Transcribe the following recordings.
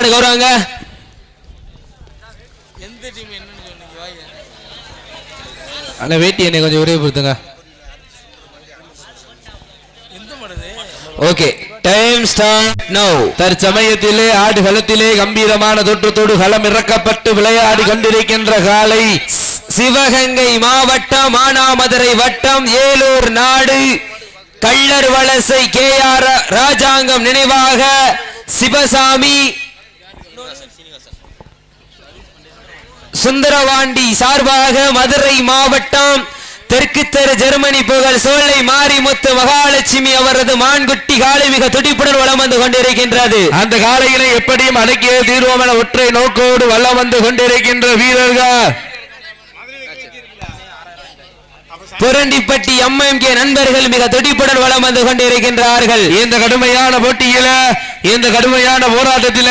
வருவாங்க எந்த டீம் என்னன்னு சொன்னீங்க வேட்டி என்னை கொஞ்சம் விரைவுபடுத்துங்க. ஓகே டைம் ஸ்டார்ட் நோ தற்சமயத்திலே ஆடு களத்திலே கம்பீரமான தோற்றத்தோடு களம் இறக்கப்பட்டு விளையாடி கொண்டிருக்கின்ற காலை சிவகங்கை மாவட்டம் மானாமதுரை வட்டம் ஏலூர் நாடு. கள்ளர் வலசை கே ஆர் ராஜாங்கம் நினைவாக சிவசாமி சுந்தரவாண்டி சார்பாக மதுரை மாவட்டம் தெற்கு தெரு ஜெர்மனி புகழ் சோலை மாரிமுத்து மகாலட்சுமி அவரது மான்குட்டி காலை மிக துடிப்புடன் வளம் வந்து கொண்டிருக்கின்றது. அந்த காலையினை எப்படியும் அடக்கிய தீர்வோம் என ஒற்றை நோக்கோடு வளம் வந்து கொண்டிருக்கின்ற வீரர்கள். புரண்டிப்பட்டி எம்எம்கே நண்பர்கள் மிக துடிப்புடன் வலம் வந்து கொண்டிருக்கின்றார்கள். இந்த கடுமையான போட்டியில இந்த கடுமையான போராட்டத்தில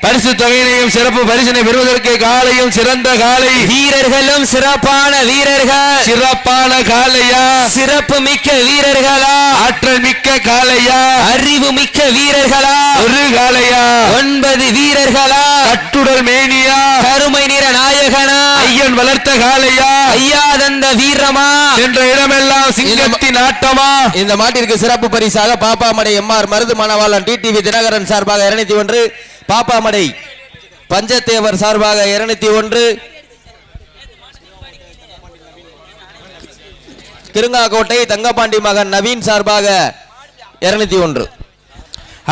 பரிசு தொகையினையும் சிறப்பு பரிசினை பெறுவதற்கு காலையும் சிறந்த காலை. வீரர்களும் சிறப்பான வீரர்கள். சிறப்பான காலையா? சிறப்பு மிக்க வீரர்களா? ஆற்றல் மிக்க காலையா? அறிவு மிக்க வீரர்களா? ஒரு காலையா? ஒன்பது வீரர்களா? கட்டுடல் மேனியா? கருமை நிற நாயகனா? ஐயன் வளர்த்த காலையா? ஐயா தந்த வீரமா? என்ற இடமெல்லாம் சிங்கத்தின் ஆட்டமா இந்த மாட்டிற்கு சிறப்பு பரிசாக Pappamadai M R Marudhu Manavalan TTV Dhinakaran சார்பாக இருநூத்தி ஒன்று பாப்பாமடை பஞ்சத்தேவர் சார்பாக இருநூத்தி ஒன்று கிருங்காக்கோட்டை தங்கப்பாண்டி மகன் நவீன் சார்பாக இருநூத்தி ஒன்று.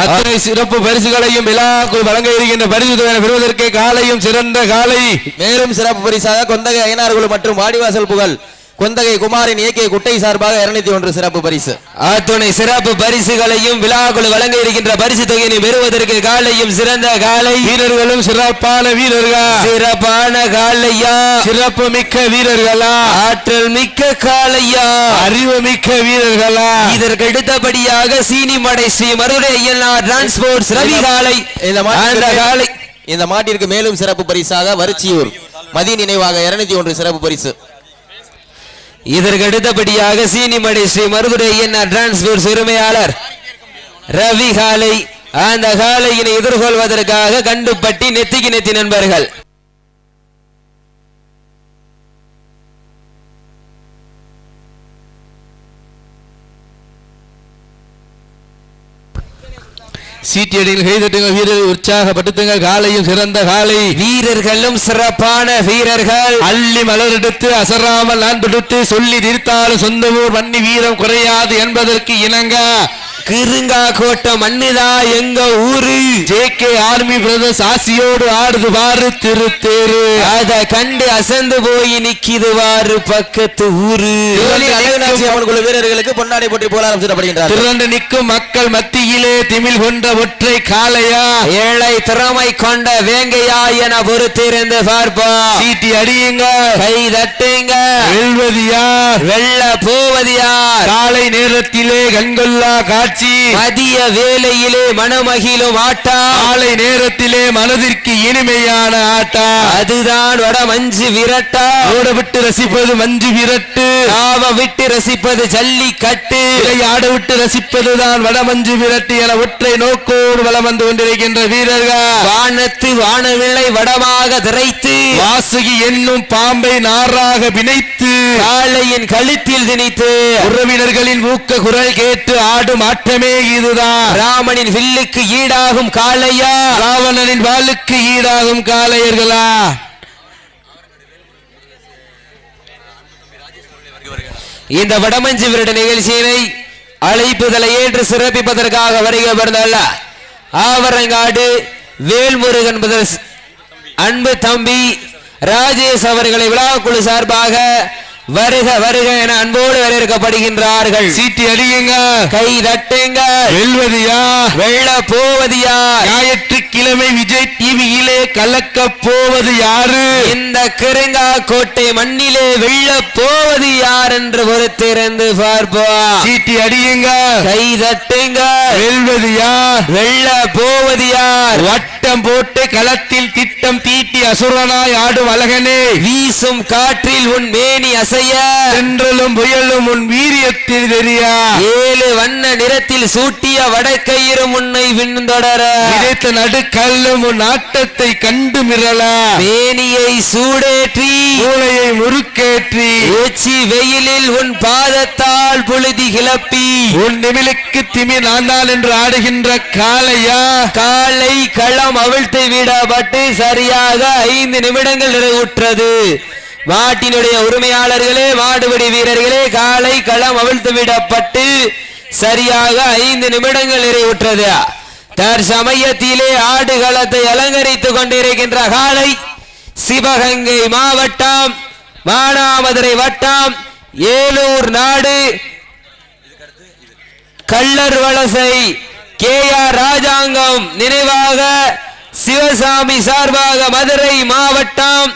அத்தனை சிறப்பு பரிசுகளையும் விழாக்குள் வழங்க இருக்கின்ற பரிசு பெறுவதற்கு காலையும் சிறந்த காலை. மேலும் சிறப்பு பரிசாக கொந்தகை ஐனார்குழு மற்றும் வாடிவாசல் புகழ் கொந்தகை குமாரின் ஏகே குட்டை சார்பாக இருநூத்தி ஒன்று சிறப்பு பரிசு. அத்துணை சிறப்பு பரிசுகளையும் விழாக்குழு வழங்க இருக்கின்ற பரிசு தொகையினை பெறுவதற்கு காலையும் சிறந்த காலை. வீரர்களும் சிறப்பான வீரர்கள்? சிறப்பான காலையா? சிறப்பு மிக்க வீரர்களா? ஆற்றல் மிக்க காலையா? அறிவு மிக்க வீரர்களா? இதற்கு அடுத்தபடியாக சீனிமடை ஸ்ரீ மருதை ஐயனார் டிரான்ஸ்போர்ட்ஸ் ரவி காலை. இந்த காலை. இந்த மாட்டிற்கு மேலும் சிறப்பு பரிசாக வரிச்சியூர் மதி நினைவாக இருநூத்தி ஒன்று சிறப்பு பரிசு. இதற்கு அடுத்தபடியாக சீனிமடை ஸ்ரீ மருதுரை ஐயனார் டிரான்ஸ்போர்ட்ஸ் உரிமையாளர் ரவி காலை அந்த காலையினை எதிர்கொள்வதற்காக கண்டுபட்டி நெத்திக்கு நெத்தி நண்பர்கள். சீட்டியடிகள் கைதட்டுங்க வீரர் உற்சாகப்படுத்துங்க காலையும் சிறந்த காலை. வீரர்களும் சிறப்பான வீரர்கள். அள்ளி மலரெடுத்து அசராமல் நான் தொடுத்து சொல்லி நிறுத்தாலும் சொந்த ஊர் வன்னி வீரம் குறையாது என்பதற்கு இணங்க. கிருங்கா கோட்டை மண்ணுதா எங்க ஊரு? ஜேகே ஆர்மி பிரதர்ஸ் ஆசியோடு ஆடுது பாரு திருத்தேரு. அத கண்டு அசந்து போய் நிக்கிது வாரு பக்கத்து ஊரு. வீரர்களுக்கு பொன்னாடை போட்டி போல ஆரம்பிச்சிடப்படுகின்றார் திரண்டு நிற்கும் மக்கள் மத்தியிலே திமிழ் கொண்ட ஒற்றை காளையா? ஏழை திறமை கொண்ட வேங்கையா என பொறுத்திருந்து பார்ப்பா. சீட்டி அடியுங்க. கை தட்டுங்க. வெல்வது யார் வெள்ள போவது யார் காலை நேரத்திலே கண்கொள்ளா காட்சி மதிய வேலையிலே மனமகிழும் ஆட்டா. காலை நேரத்திலே மனதிற்கு இனிமையான ஆட்டா. அதுதான் வட மஞ்சு விரட்டா. ஓட விட்டு ரசிப்பது மஞ்சு விரட்டு. ஆவ விட்டு ரசிப்பது ஜல்லிக்கட்டு. இதை ஆட விட்டு ரசிப்பதுதான் வடமஞ்சு விரட்டு என ஒற்றை நோக்கோடு வலம் வந்து கொண்டிருக்கின்ற வீரர்கள். வானத்து வானவில்லை வடமாக திரைத்து. வாசுகி என்னும் பாம்பை நாராக பிணைத்து. காளையின் கழுத்தில் திணித்து. உறவினர்களின் ஊக்க குரல் கேட்டு ஆடும் ஆட்டமே இதுதான். ராமனின் வில்லுக்கு ஈடாகும் காளையா? ராவணனின் வாளுக்கு ஈடாகும் காளையர்களா? இந்த வடமஞ்சு விரட நிகழ்ச்சியினை அழைப்புதலை ஏற்று சிறப்பிப்பதற்காக வருகிறவர்கள் ஆவரங்காடு வேல்முருகன் அன்பு தம்பி ராஜேஷ் அவர்களை விழாக்குழு சார்பாக வருக வருக என அன்போடு வரவேற்கப்படுகின்றார்கள் சீட்டி அடியுங்க. கை தட்டுங்க. வெல்வது யார் வெள்ள போவது யார் ஞாயிற்றுக்கிழமை விஜய் டிவியிலே கலக்க போவது யாரு? இந்த கிருங்கா கோட்டை மண்ணிலே வெள்ள போவது யார் என்று பொறுத்திருந்து பார்ப்போம். சீட்டி அடியுங்க. கை தட்டுங்க. வெல்வது யார் வெள்ள போவது யார் வட்டம் போட்டு களத்தில் திட்டம் தீட்டி அசுரனாய் ஆடும் அழகனே. வீசும் காற்றில் உன் மேனி அசைய. தென்றலும் புயலும் உன் வீரியத்தில் தெரியா ஏழு வண்ண நிறத்தில் சூட்டிய வடக்கயிறு உன்னை விண்தொடர. விதைத்த நடுக்கல்லும் உன் ஆட்டத்தை கண்டு மிரளா. மேனியை சூடேற்றி. மூளையை முறுக்கேற்றி. உச்சி வெயிலில் உன் பாதத்தால் புழுதி கிளப்பி. உன் நிமிலுக்கு திமி நான் தான் என்று ஆடுகின்ற காளையா? காலை களம் அவிழ்த்து விடப்பட்டு சரியாக ஐந்து நிமிடங்கள் நிறைவுற்றது. மாட்டினுடைய உரிமையாளர்களே மாடுபடி வீரர்களே காலை களம் அவிழ்த்து விடப்பட்டு சரியாக ஐந்து நிமிடங்கள் நிறைவுற்றது. தற்சமயத்திலே ஆடுகளத்தை அலங்கரித்துக் கொண்டிருக்கின்ற காலை சிவகங்கை மாவட்டம் மானாமதுரை வட்டம் ஏலூர் நாடு. கள்ளர் வலசை கே ஆர் ராஜாங்கம் நினைவாக சிவசாமி சார்பாக மதுரை மாவட்டம்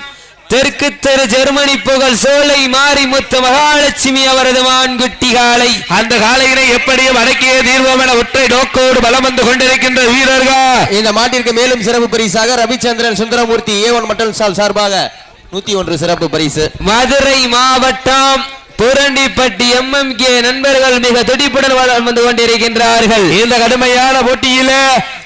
தெற்கு தெரு ஜெர்மனி புகழ் சோலை மாரிமுத்து மகாலட்சுமி அவரது மான்குட்டி காலை அந்த காளையினை எப்படியும் அடக்கிய தீர்வோம் என ஒற்றை நோக்கோடு பலம் வந்து கொண்டிருக்கின்ற வீரர்கள். இந்த மாட்டிற்கு மேலும் சிறப்பு பரிசாக Ravichandran Sundaramoorthy A one mutton சால் சார்பாக நூத்தி ஒன்று சிறப்பு பரிசு. மதுரை மாவட்டம் புரண்டிப்பட்டி எம்எம் கே நண்பர்கள் மிக துடிப்புடன் வந்து கொண்டிருக்கின்றார்கள். இந்த கடுமையான போட்டியில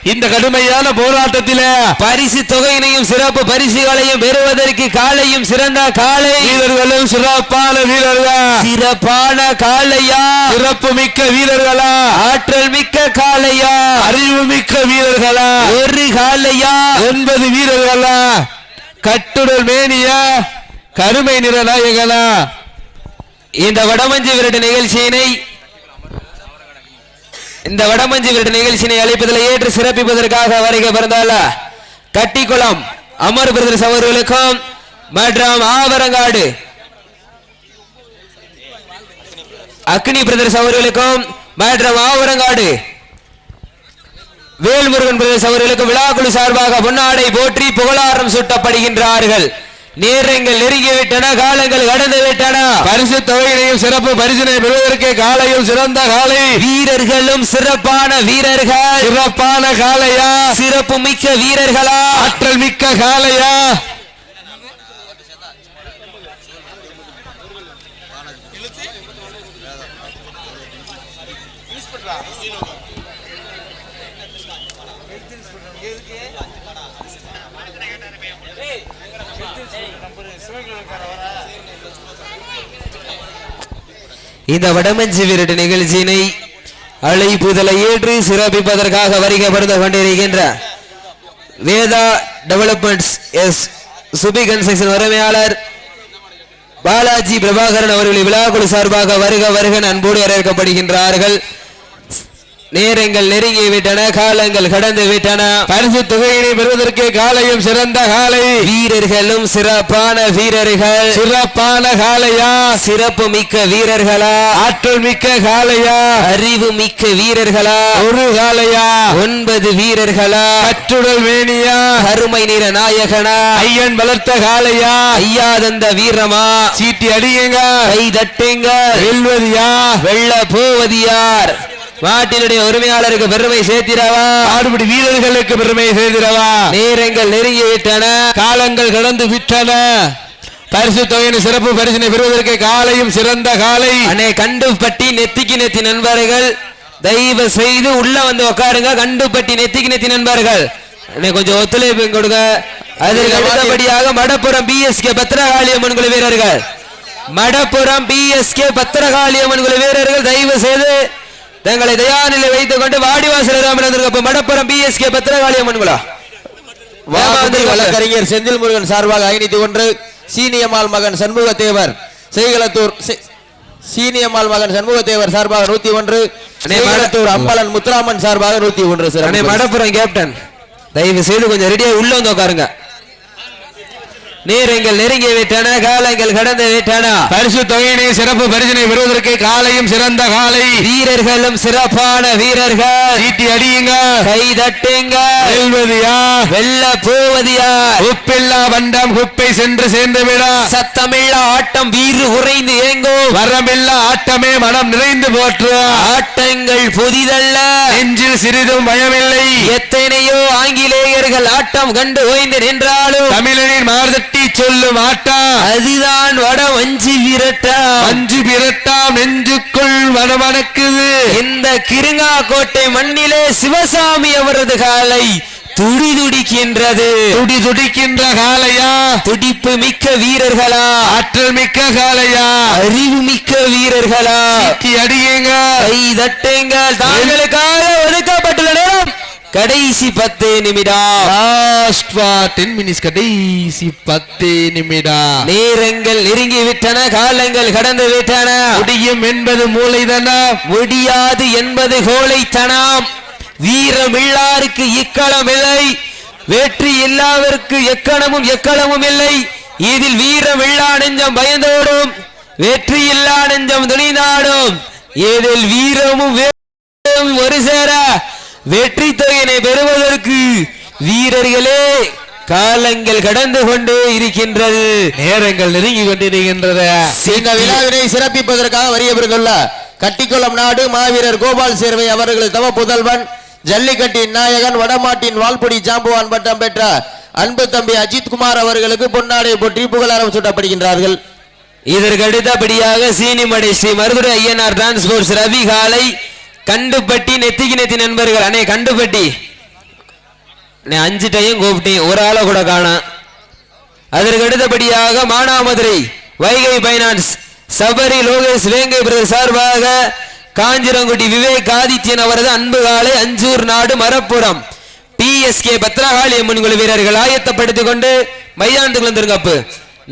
இந்த கடுமையான போராட்டத்தில பரிசு தொகையினையும் சிறப்பு பரிசுகளையும் பெறுவதற்கு காலையும் சிறந்த காலை. வீரர்களும் சிறப்பான வீரர்கள்? சிறப்பான காளையா? சிறப்பு மிக்க வீரர்களா? ஆற்றல் மிக்க காளையா? அறிவு மிக்க வீரர்களா? ஒரு காளையா? ஒன்பது வீரர்களா? கட்டுடல் மேனியா கருமை நிற நாயகனா? இந்த வடமஞ்சு விரட்டு நிகழ்ச்சியினை இந்த வடமஞ்சு விரட்டு நிகழ்ச்சியினை அழைப்பதில் ஏற்று சிறப்பிப்பதற்காக வருகை பிறந்தால கட்டிக்குளம் அமர் பிரதர்ஸ் அவர்களுக்கும் மற்றும் ஆவரங்காடு அக்னி பிரதர்ஸ் அவர்களுக்கும் மற்றும் ஆவரங்காடு வேல்முருகன் பிரதர்ஸ் அவர்களுக்கும் விழாக்குழு சார்பாக பொன்னாடை போற்றி புகழாரம் சூட்டப்படுகின்றார்கள். நேரங்கள் நெருங்கிவிட்டன காலங்கள் கடந்து விட்டன. பரிசு தொகையினையும் சிறப்பு பரிசினை பெறுவதற்கு காலையும் சிறந்த காலை. வீரர்களும் சிறப்பான வீரர்கள். சிறப்பான காளையா சிறப்பு மிக்க வீரர்களா? ஆற்றல் மிக்க காளையா இந்த வடமஞ்சி விருட்டு நிகழ்ச்சியினை அழைப்புதலை ஏற்று சிறப்பிப்பதற்காக வருகை கொண்டிருக்கின்ற Veda developments S Subi construction உரிமையாளர் பாலாஜி பிரபாகரன் அவர்களின் விழாக்குழு சார்பாக வருக வருக அன்போடு வரவேற்கப்படுகின்றார்கள். நேரங்கள் நெருங்கி விட்டன காலங்கள் கடந்து விட்டன. பரிசு தொகையினை பெறுவதற்கு காலையும் சிறந்த காலை. வீரர்களும் சிறப்பான வீரர்கள். சிறப்பான காளையா சிறப்பு மிக்க வீரர்களா? ஆற்றல் மிக்க காளையா அறிவு மிக்க வீரர்களா? ஒரு காளையா ஒன்பது வீரர்களா? கற்றுடல் மேனியா? கருமை நிற நாயகனா? ஐயன் வளர்த்த காளையா ஐயாதந்த வீரமா? சீட்டி அடியுங்க. கை தட்டுங்க. வெல்வதியா வெள்ள போவது யார்? மாட்டினுடைய உரிமையாளருக்கு பெருமை சேர்த்திடவா? ஆடுபடி வீரர்களுக்கு பெருமை செய்திடவா நேரங்கள் நெருங்கி விட்டன காலங்கள் கடந்து விட்டன. பரிசு தொகையின் சிறப்பு பரிசினை பெறுவதற்கு காலையும் சிறந்த காலை. அண்ணே கண்டுபட்டி நெத்திக்கு நெத்தி நண்பர்கள் தயவு செய்து உள்ள வந்து உட்காருங்க கண்டுபட்டி நெத்திக்கு நெத்தி நண்பர்கள். கொஞ்சம் ஒத்துழைப்பு கொடுங்க. அதற்கு அடுத்தபடியாக மடப்புறம் பிஎஸ்கே பத்திரகாளியம்மன் குழு வீரர்கள். மடப்புறம் பிஎஸ்கே பத்திரகாளியம்மன் குழு வீரர்கள் தயவு செய்து தங்களை தயாநிலை வைத்துக் கொண்டு வாடிவாசல் ராமநந்தருக்கு மடப்புறம் பிஎஸ்கே பத்திரகாளியம்மன் குழா வாமதி வழக்கறிஞர் செந்தில் முருகன் சார்பாக ஐநூத்தி ஒன்று சீனியம்மாள் மகன் சண்முக தேவர் செய்களத்தூர் சீனியம்மாள் மகன் சண்முக தேவர் சார்பாக நூத்தி ஒன்று செய்களத்தூர் அம்பலன் முத்துராமன் சார்பாக நூத்தி ஒன்று சிறப்பு. மடப்புறம் கேப்டன். தயவு செய்து கொஞ்சம் ரெடியா உள்ள வந்து உட்காருங்க. நேரங்கள் நெருங்கி விட்டன காலங்கள் கடந்து விட்டன. பரிசு தொகையினை சிறப்பு பரிசினை பெறுவதற்கு காலையும் சிறந்த காலை. வீரர்களும் சிறப்பான வீரர்கள். சீட்டி அடியுங்க. கை தட்டுங்க. வெல்வதியா? வெல்ல போவது யார் உப்பில்லா வண்டம் குப்பை சென்று சேர்ந்து விடா சத்தமில்ல ஆட்டம் வீறு உறைந்து ஏங்கும் வரமில்லா ஆட்டமே மனம் நிறைந்து போற்று ஆட்டங்கள் புதிதல்ல. நெஞ்சில் சிறிதும் பயமில்லை. எத்தனையோ ஆங்கிலேயர்கள் ஆட்டம் கண்டு ஓய்ந்து நின்றாலும். தமிழனின் மார்தட்டி சொல்லும் ஆட்டா அதுதான் வட வஞ்சி விரட்டா. அஞ்சு பிரட்டாம் நெஞ்சுக்குள் மனமணக்குது இந்த கிருங்காக்கோட்டை மண்ணிலே சிவசாமி அவரது காலை துடி துடிக்கின்றது. துடி துடிக்கின்ற காலையா துடிப்பு மிக்க வீரர்களா? ஆற்றல் மிக்க காலையா அறிவு மிக்க வீரர்களா? அடியுங்க. கை தட்டுங்கள் தாங்களுக்காக. கடைசி பத்து நிமிடம். லாஸ்ட் டென் மினிட்ஸ் கடைசி பத்து நிமிடம். நேரங்கள் நெருங்கி விட்டன காலங்கள் கடந்து விட்டன முடியும் என்பது மூளைதானா முடியாது என்பது கோழைத்தனம். வீரமில்லாருக்கு இக்களம் இல்லை வெற்றி இல்லாவிற்கு எக்கணமும் எக்களமும் இல்லை. இதில் வீரமில்லா நெஞ்சம் பயந்தோடும் வெற்றி இல்லா நெஞ்சம் துணிந்தாடும். இதில் வீரமும் ஒரு சேர. வெற்றி தொகையினை பெறுவதற்கு வீரர்களே காலங்கள் கடந்து கொண்டே இருக்கின்றது. நேரங்கள் நெருங்கி கொண்டிருக்கின்றது இந்த விழாவினை சிறப்பிப்பதற்காக வரியவிருந்துள்ள கட்டிக்குளம் நாடு மாவீரர் கோபால் சேர்வை அவர்கள் தவ புதல்வன் ஜல்லிக்கட்டின் நாயகன் வடமாட்டின் வால்பொடி ஜாம்புவான் பட்டம் பெற்ற அன்பு தம்பி அஜித் குமார் அவர்களுக்கு பொன்னாடை போற்றி புகழாரம் சூட்டப்படுகின்றார்கள். இதற்கு அடுத்தபடியாக சீனிமடை ஸ்ரீ மருதுரை ஐயனார் டிரான்ஸ்போர்ட்ஸ் ரவி காலை கண்டுபட்டி நெத்திக்கு நெத்தி நண்பர்கள் அண்ணே கண்டுபட்டி. அஞ்சு டையும் கூப்பிட்டேன். ஒரு ஆளை கூட காணும் அதற்கு அடுத்தபடியாக மானாமதுரை வைகை பைனான்ஸ் சபரி லோகேஷ் வேங்கை பிரதர் சார்பாக காஞ்சிரங்குடி விவேக் ஆதித்யன் அவரது அன்பு காலை அஞ்சூர் நாடு மரப்புறம் பிஎஸ்கே பத்ரகாளி அம்மன் குழு வீரர்கள் ஆயத்தப்படுத்திக் கொண்டு மைதானத்துக்கு வந்திருக்கப்பு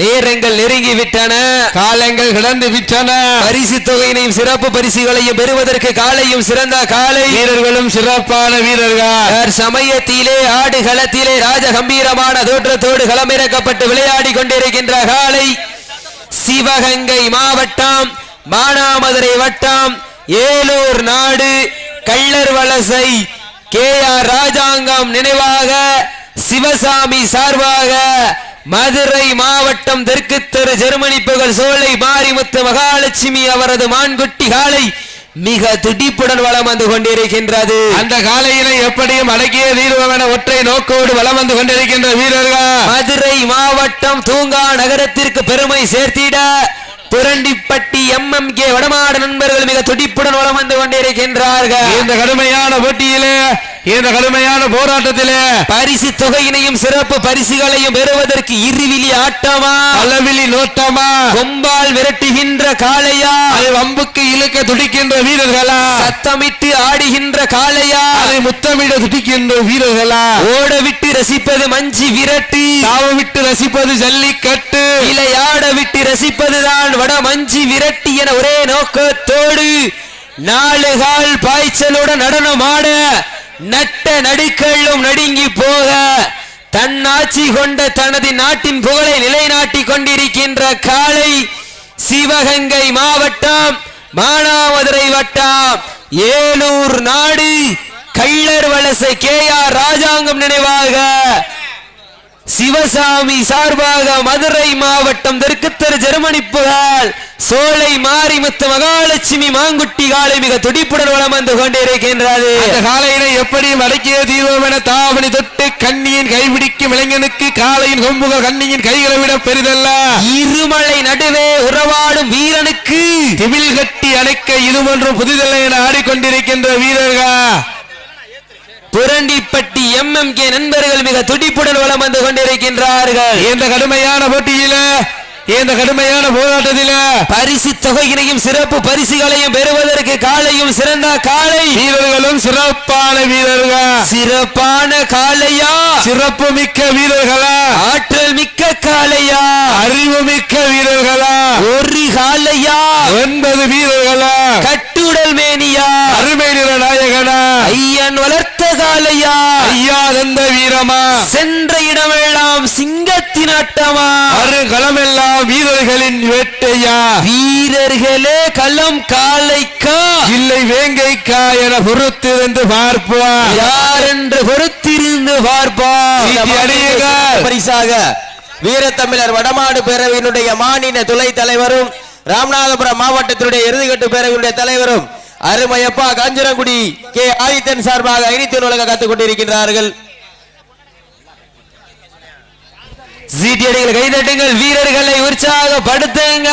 நேரங்கள் நெருங்கி விட்டன. காலங்கள் கடந்து விட்டன. பரிசு தொகையினையும் சிறப்பு பரிசுகளையும் பெறுவதற்கு காலையும் சிறந்த காலை. வீரர்களும் சிறப்பான வீரர்கள். சமயத்திலே ஆடு களத்திலே ராஜ கம்பீரமான தோற்றத்தோடு களமிறக்கப்பட்டு விளையாடி கொண்டிருக்கின்ற காலை. சிவகங்கை மாவட்டம் மானாமதுரை வட்டம் ஏலூர் நாடு கள்ளர் வலசை கே ஆர் ராஜாங்கம் நினைவாக சிவசாமி சார்பாக மதுரை மாவட்டம் தெற்கு தெரு ஜெர்மனி புகழ் சோலை மாரிமுத்து மகாலட்சுமி அவரது மான்குட்டி காலை மிக துடிப்புடன் வலம் வந்து கொண்டிருக்கின்றது. அந்த காலையினை எப்படியும் அடக்கிய தீர்வோம் என ஒற்றை நோக்கோடு வலம் வந்து கொண்டிருக்கின்ற வீரர்கள். மதுரை மாவட்டம் தூங்கா நகரத்திற்கு பெருமை சேர்த்திட புரண்டிப்பட்டி எம்எம் கே வடமாடு நண்பர்கள் மிக துடிப்புடன் வலம் வந்து கொண்டிருக்கின்றார்கள். இந்த கடுமையான போட்டியிலே இந்த கடுமையான போராட்டத்திலே பரிசு தொகையினையும் சிறப்பு பரிசுகளையும் பெறுவதற்கு இருவிலி ஆட்டமா? அளவிலி நோட்டமா? கொம்பால் விரட்டுகின்ற காளையா? அதை வம்புக்கு இழுக்க துடிக்கின்ற வீரர்களா? சத்தமிட்டு ஆடுகின்ற காளையா? அதை முத்தமிட துடிக்கின்ற வீரர்களா? ஓட விட்டு ரசிப்பது மஞ்சி விரட்டு. தாவ விட்டு ரசிப்பது ஜல்லிக்கட்டு. இலையாட விட்டு ரசிப்பதுதான் வட மஞ்சி விரட்டி என ஒரே நோக்கத்தோடு நாலு கால் பாய்ச்சலுடன் நடனமாட நட்ட நடுக்கள்ளும் நடுங்கி போக தன்னாட்சி கொண்ட தனது நாட்டின் புகழை நிலைநாட்டி கொண்டிருக்கின்ற காலை சிவகங்கை மாவட்டம் மானாமதுரை வட்டம் ஏலூர் நாடு. கள்ளர் வலசை கே ஆர் ராஜாங்கம் நினைவாக சிவசாமி சார்பாக மதுரை மாவட்டம் தெற்குத்தரு ஜெர்மனி புகழ். சோலை மாரிமுத்து மகாலட்சுமி மாங்குட்டி காலை மிக துடிப்புடன் வளம் வந்து கொண்டிருக்கின்றது அந்த காலையினை எப்படியும் அடக்கிய தீர்வோம் என தாவணி தொட்டு கண்ணியின் கைபிடிக்கும் இளைஞனுக்கு காலையின் கொம்புகள் கண்ணியின் கைகளை விட பெரிதல்ல. இருமலை நடுவே உறவாடும் வீரனுக்கு. திமில் கட்டி அணைக்க இது ஒன்றும் புதிதல்ல என ஆடிக்கொண்டிருக்கின்ற வீரர்கள். புரண்டிப்பட்டி எம்எம் கே நண்பர்கள் மிக வளம் வந்து கொண்டிருக்கின்றார்கள் இந்த கடுமையான போட்டியில இந்த கடுமையான போராட்டத்தில பரிசு தொகையினையும் சிறப்பு பரிசுகளையும் பெறுவதற்கு காலையும் சிறந்த காலை. வீரர்களும் சிறப்பான வீரர்கள். சிறப்பான காளையா? சிறப்பு மிக்க வீரர்களா? ஆற்றல் மிக்க காளையா? அறிவு மிக்க வீரர்களா? ஒரு காளையா? ஒன்பது வீரர்களா? கட்டுடல் மேனியா அருமை நிற நாயகனா? ஐயன் வளர்த்த காளையா? ஐயா தந்த வீரமா? சென்ற இடமெல்லாம் சிங்க சிங்கத்தின் ஆட்டமா வருகளமெல்லாம் வீரர்களின் வேட்டையா? வீரர்களே களம் காளைக்கா? இல்லை வேங்கைக்கா என பொறுத்திருந்து பார்ப்போம். யார் என்று பொறுத்திருந்து பார்ப்பா. பரிசாக வீரத்தமிழர் வடமாடு பேரவையினுடைய மாநில துணை தலைவரும் ராமநாதபுரம் மாவட்டத்தினுடைய இறுதிக்கட்டு பேரவையுடைய தலைவரும் அருமையப்பா காஞ்சிரங்குடி கே. ஆதித்தன் சார்பாக ஐநூத்தி நூலக காத்துக் கொண்டிருக்கின்றார்கள். சீட்டியடிகள் கைதட்டுங்கள் வீரர்களை உற்சாகப்படுத்துங்க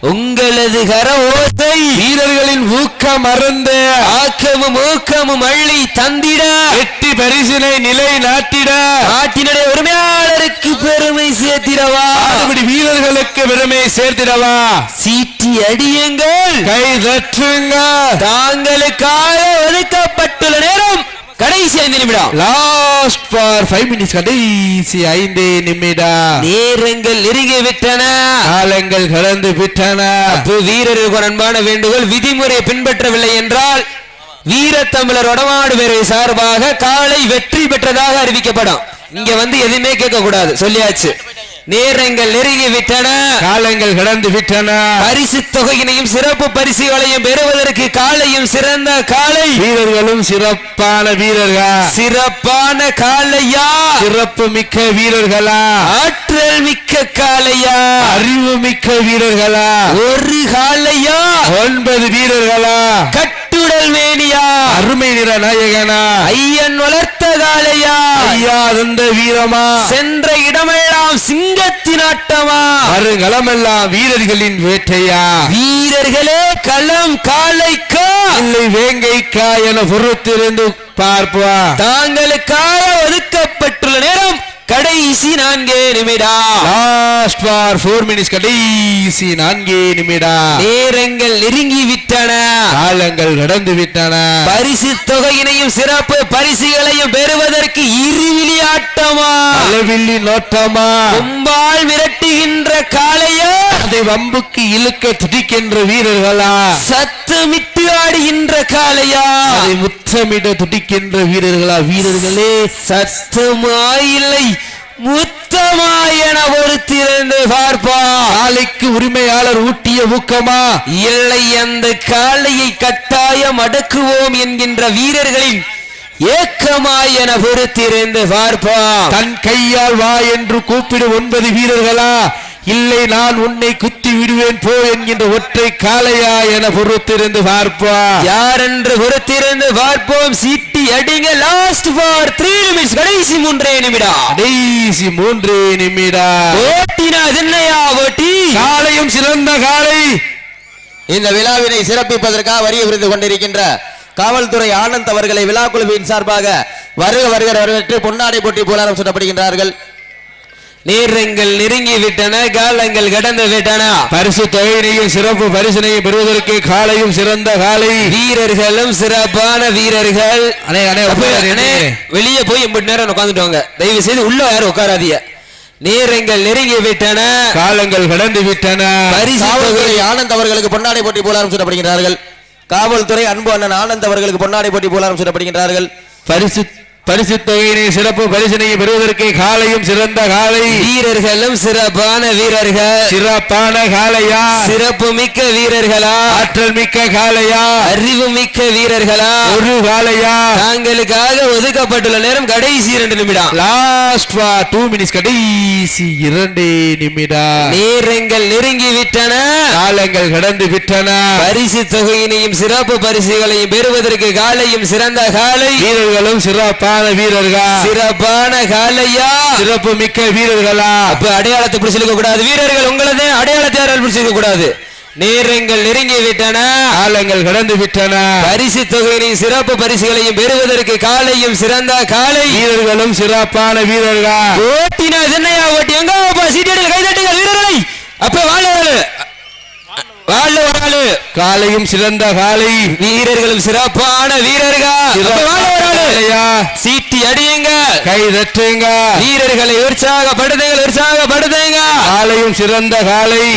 உங்களது கர ஓசை. வீரர்களின் ஊக்கம் மறந்து ஆக்கமும் ஊக்கமும் அள்ளி தந்திட. வெற்றி பரிசினை நிலை நாட்டிட நாட்டினுடைய உரிமையாளருக்கு பெருமை சேர்த்திடவா. அதுபடி வீரர்களுக்கு பெருமை சேர்த்திடவா. சீட்டி அடியுங்கள். கை தட்டுங்க தாங்களுக்காக ஒதுக்கப்பட்டுள்ள நேரம் கடைசி ஐந்து நிமிடம். லாஸ்ட் ஃபார் ஃபைவ் மினிட்ஸ் கடைசி ஐந்து நிமிடம். நேரங்கள் நெருங்கி விட்டன. காலங்கள் கடந்து விட்டன. வீரருக்கு அன்பான வேண்டுகோள் விதிமுறையை பின்பற்றவில்லை என்றால் வீரத்தமிழர் வடமாடு பேரவை சார்பாக காலை வெற்றி பெற்றதாக அறிவிக்கப்படும். இங்க வந்து எதுவுமே கேட்க கூடாது சொல்லியாச்சு. நேரங்கள் நெருங்கி விட்டன. காலங்கள் கடந்து விட்டன. பரிசு தொகையினையும் சிறப்பு பரிசுகளையும் பெறுவதற்கு காலையும் சிறந்த காலை. வீரர்களும் சிறப்பான வீரர்கள்? சிறப்பான காலையா? சிறப்பு மிக்க வீரர்களா? ஆற்றல் மிக்க காலையா? அறிவு மிக்க வீரர்களா? ஒரு காலையா? ஒன்பது வீரர்களா? கட்டுடல் மேனியா. அருமை நிற நாயகனா. ஐயன் வளர்த்த காலையா ஐயா தந்த வீரமா. சென்ற இடமெல்லாம் சிங்கத்தின் ஆட்டமா வருங்களமெல்லாம் வீரர்களின் வேட்டையா. வீரர்களே களம் காலைக்கா இல்லை வேங்கைக்கா என பொறுத்திருந்து பார்ப்பா. தாங்களுக்காக ஒதுக்கப்பட்டுள்ள நேரம் கடைசி நான்கே நிமிடம் லாஸ்ட் ஃபார் ஃபோர் மினிட்ஸ் கடைசி நான்கே நிமிடம் நேரங்கள் நெருங்கி விட்டன காலங்கள் கடந்து விட்டன பரிசு தொகையினையும் சிறப்பு பரிசுகளையும் பெறுவதற்கு இருவிழி ஆட்டமா? அளவில்லி நோட்டமா? கும்பால் விரட்டுகின்ற காளையா? அதை வம்புக்கு இழுக்க துடிக்கின்ற வீரர்களா? சத்தமிட்டு ஆடுகின்ற காளையா? அதை முத்தமிட துடிக்கின்ற வீரர்களா? வீரர்களே சத்தமா இல்லை முத்தமா என பொறுத்திருந்து பார்ப்பா. காலைக்கு உரிமையாளர் ஊட்டிய ஊக்கமா? இல்லை அந்த காளையை கட்டாயம் அடக்குவோம் என்கின்ற வீரர்களின் ஏக்கமா என பொறுத்திருந்து பார்ப்பா. தன் கையால் வா என்று கூப்பிடு ஒன்பது வீரர்களா? இல்லை நான் உன்னை குத்தி விடுவேன் போ என்கின்ற ஒற்றை காளையா என பொறுத்திருந்து பார்ப்பா யார் என்று பொறுத்திருந்து பார்ப்போம்? சீட்டி அடிங்க லாஸ்ட் ஃபார் த்ரீ நிமிட்ஸ் கடைசி மூன்றே நிமிடம் கடைசி மூன்று நிமிடம் ஓட்டினா என்னையா ஓட்டி? காலையும் சிறந்த காலை இந்த விழாவினை சிறப்பிப்பதற்காக வரிய விருது கொண்டிருக்கின்ற காவல்துறை ஆனந்த் அவர்களை விழா குழுவின் சார்பாக வருக வருகிற வரவேற்று பொன்னாடை போட்டி புலாரம் சுட்டப்படுகின்றார்கள். நேரங்கள் நெருங்கி விட்டன காலங்கள் கடந்து விட்டன பரிசு தொகையினையும் சிறப்பு பரிசினையும் பெறுவதற்கு காலையும் சிறந்த காலை. வீரர்களும் சிறப்பான வீரர்கள். வெளியே போய் எண்பது நேரம் உட்காந்துட்டு வாங்க தயவு செய்து உள்ள யாரும் உட்காராதீங்க. நேரங்கள் நெருங்கி விட்டன காலங்கள் கடந்து விட்டன பரிசு ஆனந்த் அவர்களுக்கு பொன்னாடை போட்டி புலாரம் சுட்டப்படுகின்றார்கள் காவல்துறை அன்பு அண்ணன் ஆனந்த் அவர்களுக்கு பொன்னாடை போட்டி புலாரம் சுட்டப்படுகின்றார்கள் பரிசு பரிசு தொகையினை சிறப்பு பரிசினையும் பெறுவதற்கு காலையும் சிறந்த காலை. வீரர்களும் சிறப்பான வீரர்கள். சிறப்பான காலையா? சிறப்பு மிக்க வீரர்களா? ஆற்றல் மிக்க காலையா? அறிவு மிக்க வீரர்களா? ஒரு காலையா? தாங்களுக்காக ஒதுக்கப்பட்டுள்ள நேரம் கடைசி இரண்டு நிமிடம். லாஸ்ட் டூ மினிட்ஸ் கடைசி இரண்டு நிமிடம். நேரங்கள் நெருங்கி விட்டன. காலங்கள் கடந்து விட்டன. பரிசு தொகையினையும் சிறப்பு பரிசுகளையும் பெறுவதற்கு காலையும் சிறந்த காலை. வீரர்களும் சிறப்பான வீரர்கள்? சிறப்பான காலையா? சிறப்பு மிக்க வீரர்களா? அப்ப அடையாளத்தை பிடிச்சிருக்க கூடாது. வீரர்கள் உங்களது அடையாளத்தை பிடிச்சிருக்க கூடாது? நேரங்கள் நெருங்கி விட்டன. காலங்கள் கடந்து விட்டன. பரிசு தொகையினையும் சிறப்பு பரிசுகளையும் பெறுவதற்கு காலையும் சிறந்த காலை. வீரர்களும் சிறப்பான வீரர்கள்? ஓட்டினா என்னையா ஓட்டி எங்க அப்பா சீட்டியடியில் கை தட்டுங்க வீரர்களை. அப்ப வாழ வாழ ஒரு ஆளு. காலையும் சிறந்த காலை. வீரர்களும் சிறப்பான வீரர்கள். சீட்டி அடியுங்க. கை தட்டுங்க. வீரர்களை உற்சாகப்படுத்துங்கள் உற்சாகப்படுத்துங்க காலையும் சிறந்த காலை.